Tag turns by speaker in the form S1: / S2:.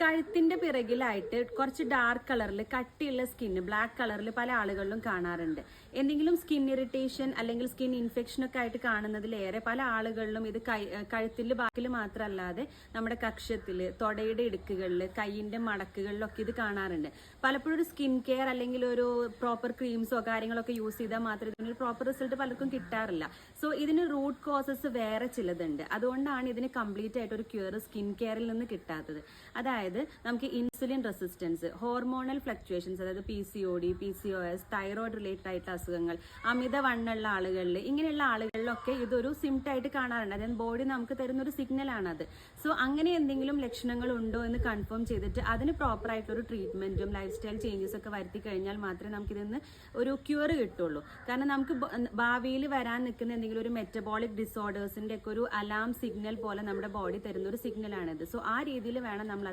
S1: കഴുത്തിന്റെ പിറകിലായിട്ട് കുറച്ച് ഡാർക്ക് കളറിൽ കട്ടിയുള്ള സ്കിന്ന് ബ്ലാക്ക് കളറിൽ പല ആളുകളിലും കാണാറുണ്ട്. എന്തെങ്കിലും സ്കിൻ ഇറിറ്റേഷൻ അല്ലെങ്കിൽ സ്കിൻ ഇൻഫെക്ഷൻ ഒക്കെ ആയിട്ട് കാണുന്നതിലേറെ പല ആളുകളിലും ഇത് കഴുത്തിന്റെ ബാക്കിൽ മാത്രമല്ലാതെ നമ്മുടെ കക്ഷത്തിൽ തൊടയുടെ ഇടുക്കുകളിൽ കൈയിന്റെ മടക്കുകളിലൊക്കെ ഇത് കാണാറുണ്ട്. പലപ്പോഴും ഒരു സ്കിൻ കെയർ അല്ലെങ്കിൽ ഒരു പ്രോപ്പർ ക്രീംസോ കാര്യങ്ങളൊക്കെ യൂസ് ചെയ്താൽ മാത്രമേ ഇതിനൊരു പ്രോപ്പർ റിസൾട്ട് പലർക്കും കിട്ടാറില്ല. സോ ഇതിന് റൂട്ട് കോസസ് വേറെ ചിലതുണ്ട്. അതുകൊണ്ടാണ് ഇതിന് കംപ്ലീറ്റ് ആയിട്ട് ഒരു ക്യൂർ സ്കിൻ കെയറിൽ നിന്ന് കിട്ടാത്തത്. അതായത് നമുക്ക് ഇൻസുലിൻ റെസിസ്റ്റൻസ് ഹോർമോണൽ ഫ്ലക്ച്വേഷൻസ് അതായത് P C O D P C O S thyroid related ആയിട്ടുള്ള അസുഖങ്ങൾ അമിത വണ്ണുള്ള ആളുകളിൽ ഇങ്ങനെയുള്ള ആളുകളിലൊക്കെ ഇതൊരു സിംറ്റായിട്ട് കാണാറുണ്ട്. അതായത് ബോഡി നമുക്ക് തരുന്ന ഒരു സിഗ്നൽ ആണത്. സോ അങ്ങനെ എന്തെങ്കിലും ലക്ഷണങ്ങൾ ഉണ്ടോ എന്ന് കൺഫേം ചെയ്തിട്ട് അതിന് പ്രോപ്പർ ആയിട്ടൊരു ട്രീറ്റ്മെന്റും ലൈഫ് സ്റ്റൈൽ ചേഞ്ചസ് ഒക്കെ വരുത്തി കഴിഞ്ഞാൽ മാത്രമേ നമുക്ക് ഇതിന്ന് ഒരു ക്യൂർ കിട്ടുള്ളൂ. കാരണം നമുക്ക് ഭാവിയിൽ വരാൻ നിൽക്കുന്ന എന്തെങ്കിലും ഒരു മെറ്റബോളിക് ഡിസോർഡേഴ്സിന്റെ ഒക്കെ ഒരു അലാം സിഗ്നൽ പോലെ നമ്മുടെ ബോഡി തരുന്ന ഒരു സിഗ്നൽ ആണിത്. സോ ആ രീതിയിൽ വേണം നമ്മൾ